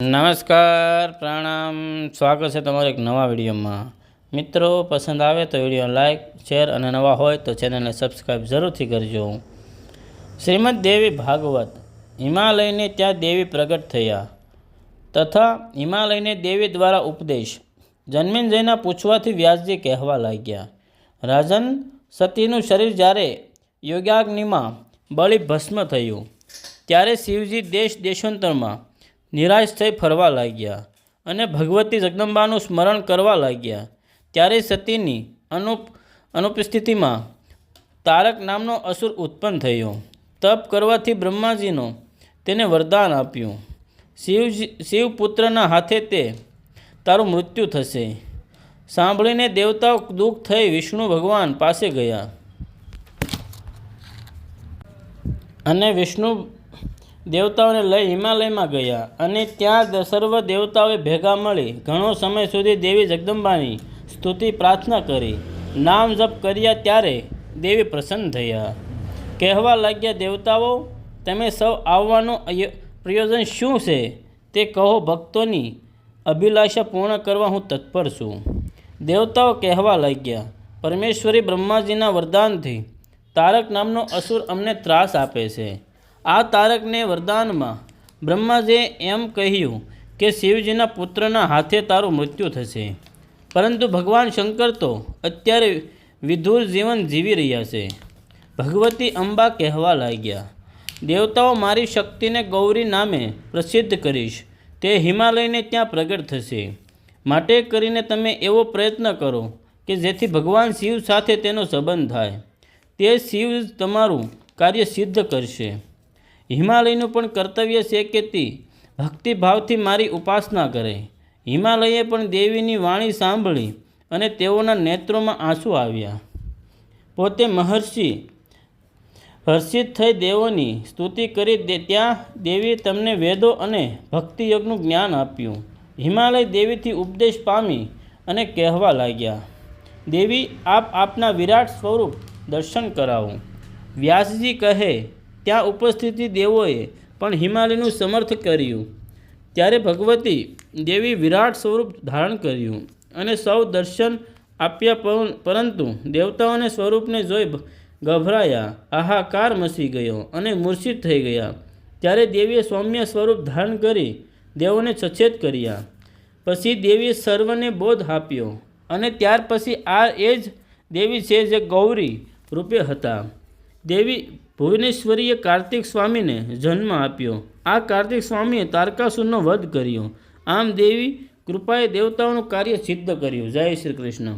નમસ્કાર, પ્રણામ. સ્વાગત છે તમારા એક નવા વિડીયોમાં. મિત્રો, પસંદ આવે તો વીડિયો લાઇક શેર અને નવા હોય તો ચેનલને સબસ્ક્રાઈબ જરૂરથી કરજો. શ્રીમદ દેવી ભાગવત. હિમાલયને ત્યાં દેવી પ્રગટ થયા. તથા હિમાલયને દેવી દ્વારા ઉપદેશ. જન્મેન્જયના પૂછવાથી વ્યાસજી કહેવા લાગ્યા, રાજન, સતીનું શરીર જ્યારે યોગાગ્નિમાં બળી ભસ્મ થયું, ત્યારે શિવજી દેશ દેશાંતરમાં નિરાશ થઈ ફરવા લાગ્યા અને ભગવતી જગદંબાનું સ્મરણ કરવા લાગ્યા. ત્યારે સતીની અનુપ, અનુપસ્થિતિમાં તારક નામનો અસુર ઉત્પન્ન થયો. તપ કરવાથી બ્રહ્માજીનો તેને વરદાન આપ્યું. શિવજી, શિવપુત્રના હાથે તે તારું મૃત્યુ થશે. સાંભળીને દેવતાઓ દુઃખ થઈ વિષ્ણુ ભગવાન પાસે ગયા. અને વિષ્ણુ દેવતાઓને લઈ હિમાલયમાં ગયા અને ત્યાં સર્વ દેવતાઓએ ભેગા મળી ઘણો સમય સુધી દેવી જગદંબાની સ્તુતિ પ્રાર્થના કરી. નામ જપ કર્યા ત્યારે દેવી પ્રસન્ન થયા. કહેવા લાગ્યા, દેવતાઓ, તમે સૌ આવવાનું પ્રયોજન શું છે? તે કહો ભક્તોની અભિલાષા પૂર્ણ કરવા હું તત્પર છું. દેવતાઓ કહેવા લાગ્યા, પરમેશ્વરી બ્રહ્માજીના વરદાનથી તારક નામનો અસુર અમને ત્રાસ આપે છે. આ તારકને વરદાનમાં બ્રહ્માજીએ એમ કહ્યું કે શિવજીના પુત્રના હાથે તારું મૃત્યુ થશે. પરંતુ ભગવાન શંકર તો અત્યારે વિધુર જીવન જીવી રહ્યા છે. ભગવતી અંબા કહેવા લાગ્યા, દેવતાઓ મારી શક્તિને ગૌરી નામે પ્રસિદ્ધ કરીશ. તે હિમાલયને ત્યાં પ્રગટ થશે. માટે કરીને તમે એવો પ્રયત્ન કરો કે જેથી ભગવાન શિવ સાથે તેનો સંબંધ થાય. તે શિવ તમારું કાર્ય સિદ્ધ કરશે. હિમાલયનું પણ કર્તવ્ય છે કે તે ભક્તિભાવથી મારી ઉપાસના કરે. હિમાલયે પણ દેવીની વાણી સાંભળી અને તેઓના નેત્રોમાં આંસુ આવ્યા. પોતે મહર્ષિ, હર્ષિત થઈ દેવોની સ્તુતિ કરી દે, ત્યાં દેવીએ તમને વેદો અને ભક્તિયોગનું જ્ઞાન આપ્યું. હિમાલય દેવીથી ઉપદેશ પામી અને કહેવા લાગ્યા, દેવી, આપ આપના વિરાટ સ્વરૂપ દર્શન કરાવો. વ્યાસજી કહે ત્યાં ઉપસ્થિતિ દેવોએ પણ હિમાલયનું સમર્થ કર્યું. ત્યારે ભગવતી દેવી વિરાટ સ્વરૂપ ધારણ કર્યું અને સૌ દર્શન આપ્યા પર- પરંતુ દેવતાઓને સ્વરૂપને જોઈ ગભરાયા. આહાકાર મચી ગયો અને મૂર્છિત થઈ ગયા. ત્યારે દેવીએ સૌમ્ય સ્વરૂપ ધારણ કરી દેવોને સચેત કર્યા. પછી દેવીએ સર્વને બોધ આપ્યો અને ત્યાર પછી આ એ જ દેવી છે જે ગૌરી રૂપે હતા. દેવી ભુવનેશ્વરીએ કાર્તિક સ્વામીને જન્મ આપ્યો. આ કાર્તિક સ્વામીએ તારકાસુરનો વધ કર્યો. આમ દેવી કૃપાએ દેવતાઓનું કાર્ય સિદ્ધ કર્યું. જય શ્રી કૃષ્ણ.